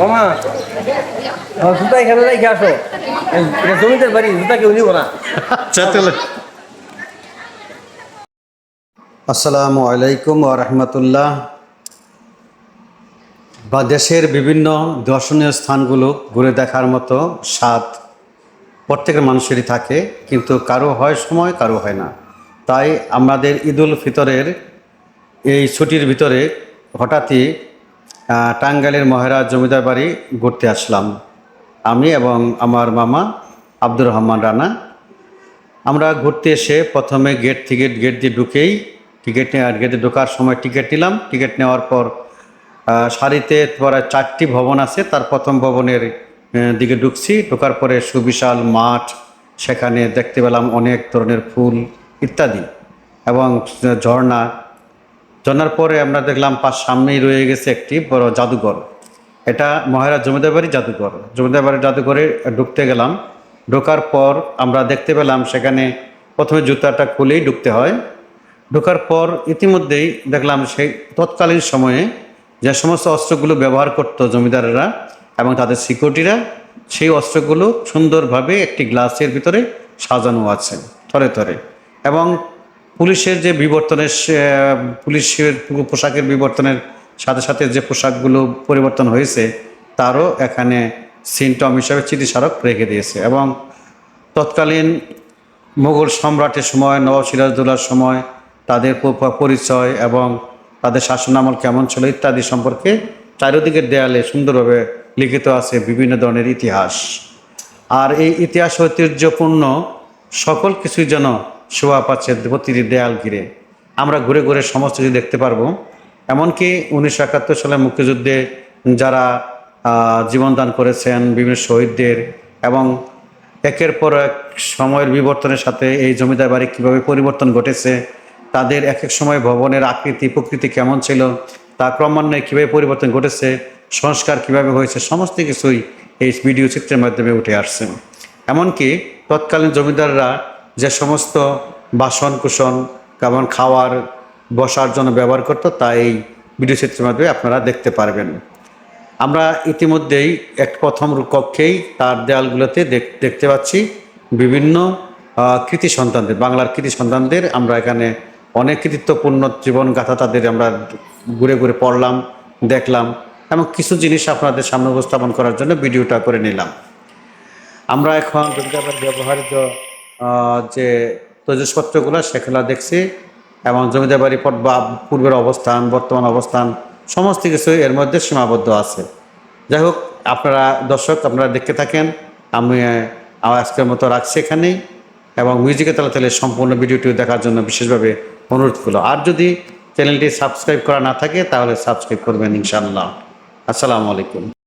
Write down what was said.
মামা। জুতা এখানে রেখে আসো। এই, বাড়ি জুতা কেউ নিব না। আচ্ছা তাহলে আসসালামু আলাইকুম ওয়া রাহমাতুল্লাহ। বা দেশের বিভিন্ন দর্শনীয় স্থানগুলো ঘুরে দেখার মতো স্বাদ প্রত্যেকের মানুষেরই থাকে কিন্তু কারও হয় সময় কারও হয় না। তাই আমাদের ঈদুল ফিতরের এই ছুটির ভিতরে হঠাৎই টাঙ্গাইলের মহারাজ জমিদার বাড়ি ঘুরতে আসলাম। আমি এবং আমার মামা আব্দুর রহমান রানা। আমরা ঘুরতে এসে প্রথমে গেট থেকে গেট দিয়ে ঢুকেই টিকিট গেটে ঢোকার সময় টিকিট নিলাম। টিকিট নেওয়ার পর সারিতে প্রায় চারটি ভবন আছে। তার প্রথম ভবনের দিকে ঢুকছি। ঢোকার পরে সুবিশাল মাঠ, সেখানে দেখতে পেলাম অনেক ধরনের ফুল ইত্যাদি এবং ঝর্ণা ঝর্ণার পরে আমরা দেখলাম পাশ সামনেই রয়ে গেছে একটি বড় জাদুঘর। এটা মহারাজ জমিদার বাড়ি জাদুঘর। জমিদার বাড়ির জাদুঘরে ঢুকতে গেলাম। ঢোকার পর আমরা দেখতে পেলাম সেখানে প্রথমে জুতাটা খুলেই ঢুকতে হয়। ঢোকার পর ইতিমধ্যেই দেখলাম সেই তৎকালীন সময়ে যে সমস্ত অস্ত্রগুলো ব্যবহার করত জমিদারেরা এবং তাদের সিকিউরিটিরা, সেই অস্ত্রগুলো সুন্দরভাবে একটি গ্লাসের ভিতরে সাজানো আছে, থরে থরে। এবং পুলিশের যে বিবর্তনের পুলিশের পোশাকের বিবর্তনের সাথে সাথে যে পোশাকগুলো পরিবর্তন হয়েছে, তারও এখানে সিনটম হিসাবে স্মৃতিস্মারক রেখে দিয়েছে। এবং তৎকালীন মুঘল সম্রাটের সময়, নবাব সিরাজদৌলার সময় তাদের পরিচয় এবং তাদের শাসনামল কেমন ছিল ইত্যাদি সম্পর্কে চারিদিকের দেয়ালে সুন্দরভাবে লিখিত আছে বিভিন্ন ধরনের ইতিহাস। আর এই ইতিহাস ঐতিহ্যপূর্ণ সকল কিছুই যেন শোভা পাচ্ছে প্রতিটি দেয়াল ঘিরে। আমরা ঘুরে ঘুরে সমস্ত কিছু দেখতে পারব। এমনকি উনিশশো একাত্তর সালে মুক্তিযুদ্ধে যারা জীবনদান করেছেন বিভিন্ন শহীদদের এবং একের পর এক সময়ের বিবর্তনের সাথে এই জমিদার বাড়ি কীভাবে পরিবর্তন ঘটেছে, তাদের এক এক সময় ভবনের আকৃতি, প্রকৃতি কেমন ছিল তা ক্রমান্বয়ে কীভাবে পরিবর্তন ঘটেছে, সংস্কার কীভাবে হয়েছে, সমস্ত কিছুই এই ভিডিও চিত্রের মাধ্যমে উঠে আসছে। এমনকি তৎকালীন জমিদাররা যে সমস্ত বাসন কুসন কেমন খাওয়ার বসার জন্য ব্যবহার করতো তা এই ভিডিও চিত্রের মাধ্যমে আপনারা দেখতে পারবেন। আমরা ইতিমধ্যেই এক প্রথম কক্ষেই তার দেয়ালগুলোতে দেখ- দেখতে পাচ্ছি বিভিন্ন কৃতি সন্তানদের বাংলার কৃতি সন্তানদের। আমরা এখানে অনেক কৃতিত্বপূর্ণ জীবন গাথা তাদের আমরা ঘুরে ঘুরে পড়লাম দেখলাম এবং কিছু জিনিস আপনাদের সামনে উপস্থাপন করার জন্য ভিডিওটা করে নিলাম। আমরা এখন দুর্গাবার ব্যবহারিত আহ, যে তৈজসপত্রগুলো, সেগুলো দেখছি এবং জমিদার বাড়ি বা পূর্বের অবস্থান, বর্তমান অবস্থান, সমস্ত কিছু এর মধ্যে সীমাবদ্ধ আছে। যাই হোক, আপনারা দর্শক, আপনারা দেখতে থাকেন, আমি আজকের মতো রাখছি এখানেই এবং মিউজিকে তালে তালে সম্পূর্ণ ভিডিওটি দেখার জন্য বিশেষভাবে অনুরোধ করল। আর যদি চ্যানেলটি সাবস্ক্রাইব করা না থাকে, তাহলে সাবস্ক্রাইব করবেন ইনশাআল্লাহ। আসসালামু আলাইকুম।